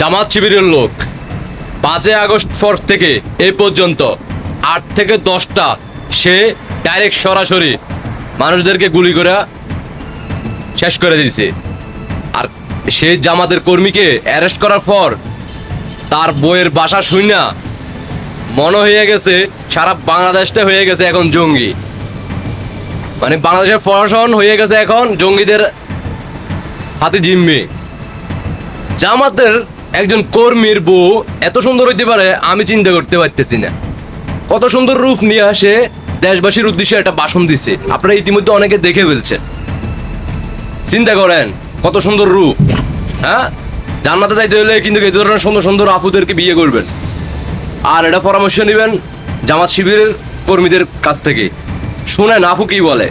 জামাত শিবিরের লোক। পাঁচই আগস্ট পর থেকে এই পর্যন্ত আট থেকে দশটা সে ডাইরেক্ট সরাসরি মানুষদেরকে গুলি করে শেষ করে দিয়েছে। আর সে জামাতের কর্মীকে অ্যারেস্ট করার পর তার বইয়ের বাসা শুইনা মনে হয়ে গেছে সারা বাংলাদেশটা হয়ে গেছে এখন জঙ্গি। মানে বাংলাদেশের প্রশাসন হয়ে গেছে এখন জঙ্গিদের হাতে জিম্মি। জামাতের একজন কর্মীর বউ এত সুন্দর হইতে পারে, আমি চিন্তা করতে পারতেছি না। কত সুন্দর রূপ নিয়ে আসে দেশবাসীর উদ্দেশ্যে একটা ভাষণ দিছে। আপনারা ইতিমধ্যে অনেকে দেখে ফেলছেন। চিন্তা করেন, কত সুন্দর রূপ হ্যাঁ? জান্নাতে যাইতে হলে কিন্তু এই ধরনের সুন্দর সুন্দর আফুদেরকে বিয়ে করবেন। আর এটা পরামর্শ নেবেন জামাত শিবিরের কর্মীদের কাছ থেকে। শুনেন আফু কি বলে?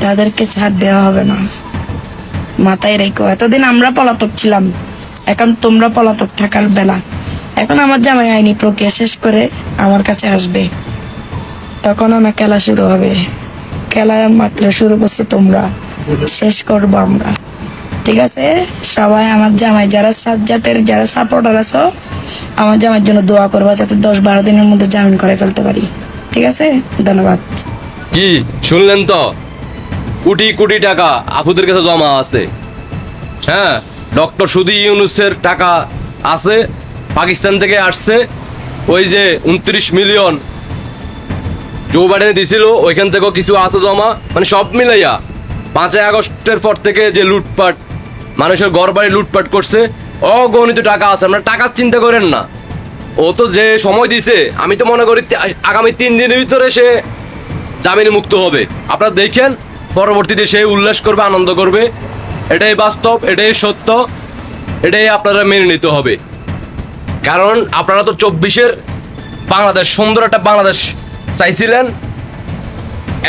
তাদেরকে ছাড় দেওয়া হবে না। মাথায় রেখো, এতদিন আমরা পলাতক ছিলাম, এখন তোমরা পলাতক থাকার বেলা। এখন আমার জামাই আইনি প্রক্রিয়া শেষ করে আমার কাছে আসবে। তখন আমার খেলা শুরু হবে। খেলা মাত্র শুরু করছ তোমরা। শেষ করব আমরা। ঠিক আছে? সবাই আমার জামাই, যারা সাজ্জাতের যারা সাপোর্টার আছো, আমার জামাইয়ের জন্য দোয়া করবা যাতে দশ বারো দিনের মধ্যে জামিন করে ফেলতে পারি। ঠিক আছে? ধন্যবাদ। কি, শুনলেন তো? কোটি কোটি টাকা আফুদের কাছে জমা আছে। হ্যাঁ ডক্টর সুদি ইউনুসের টাকা আছে, পাকিস্তান থেকে আসছে। ওই যে উনত্রিশ মিলিয়ন জো বাইডেনে দিছিল, ওইখান থেকেও কিছু আছে জমা মানে সব মিলাইয়া। পাঁচই আগস্টের পর থেকে যে লুটপাট, মানুষের ঘর বাড়ি লুটপাট করছে, অগণিত টাকা আছে, আপনারা টাকার চিন্তা করেন না। ও তো যে সময় দিছে, আমি তো মনে করি আগামী তিন দিনের ভিতরে সে জামিনে মুক্ত হবে। আপনারা দেখেন পরবর্তীতে সে উল্লাস করবে, আনন্দ করবে। এটাই বাস্তব, এটাই সত্য, এটাই আপনারা মেনে নিতে হবে। কারণ আপনারা তো চব্বিশের বাংলাদেশ, সুন্দর একটা বাংলাদেশ চাইছিলেন।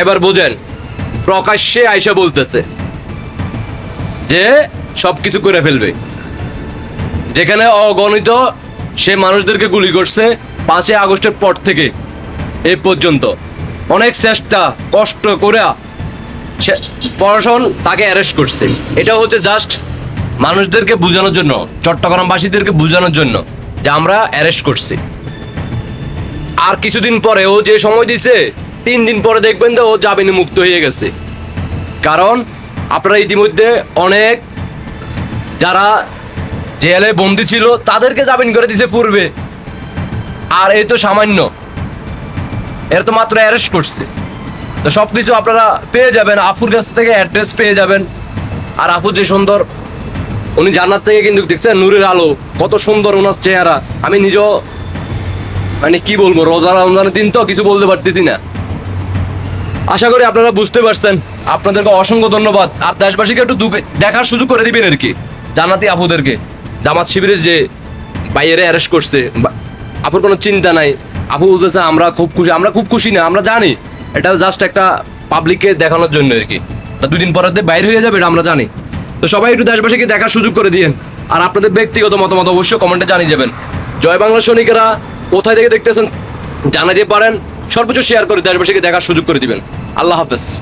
এবার বোঝেন, প্রকাশ্যে আইসা বলতেছে যে সব কিছু করে ফেলবে। যেখানে অগণিত সে মানুষদেরকে গুলি করছে পাঁচই আগস্টের পর থেকে এ পর্যন্ত। অনেক চেষ্টা, কষ্ট করে সে প্রশাসন তাকে অ্যারেস্ট করছে। এটা হচ্ছে জাস্ট মানুষদেরকে বোঝানোর জন্য, চট্টগ্রামবাসীদেরকে বোঝানোর জন্য যে আমরা অ্যারেস্ট করছি। আর কিছুদিন পরে ও যে সময় দিছে, তিন দিন পরে দেখবেন যে ও জামিনে মুক্ত হয়ে গেছে। কারণ আপনারা ইতিমধ্যে অনেক যারা জেলে বন্দি ছিল, তাদেরকে জামিন করে দিছে পূর্বে। আর এই তো সামান্য। এর তো মাত্র অ্যারেস্ট করছে। তো সব কিছু আপনারা পেয়ে যাবেন। আফুর কাছ থেকে অ্যাড্রেস পেয়ে যাবেন। আর আফু যে সুন্দর, উনি জান্নাত থেকে কিন্তু দেখছেন নূরের আলো, কত সুন্দর ওনার চেহারা। আমি নিজেও মানে কি বলব, রোজা রমজানের দিন তো কিছু বলতে পারতেছি না। আশা করি আপনারা বুঝতে পারছেন। আপনাদেরকে অসংখ্য ধন্যবাদ। আর দেশবাসীকে একটু দেখার সুযোগ করে দিবেন আর কি জানাতি আফুদেরকে। জামাত শিবিরের যে বাইরে অ্যারেস্ট করছে আফুর কোনো চিন্তা নাই। আফু বলতেছে, আমরা খুব খুশি। আমরা খুব খুশি না, আমরা জানি। এটা জাস্ট একটা পাবলিককে দেখানোর জন্য আর কি। দুদিন পরে বাইর বাইরে হয়ে যাবে এটা আমরা জানি। তো সবাই একটু দেশবাসীকে দেখার সুযোগ করে দিয়েন। আর আপনাদের ব্যক্তিগত মতামত অবশ্যই কমেন্টে জানিয়ে যাবেন। জয় বাংলা সৈনিকেরা, কোথায় থেকে দেখতেছেন জানাতে পারেন। সর্বোচ্চ শেয়ার করে দেশবাসীকে দেখার সুযোগ করে দিবেন। আল্লাহ হাফেজ।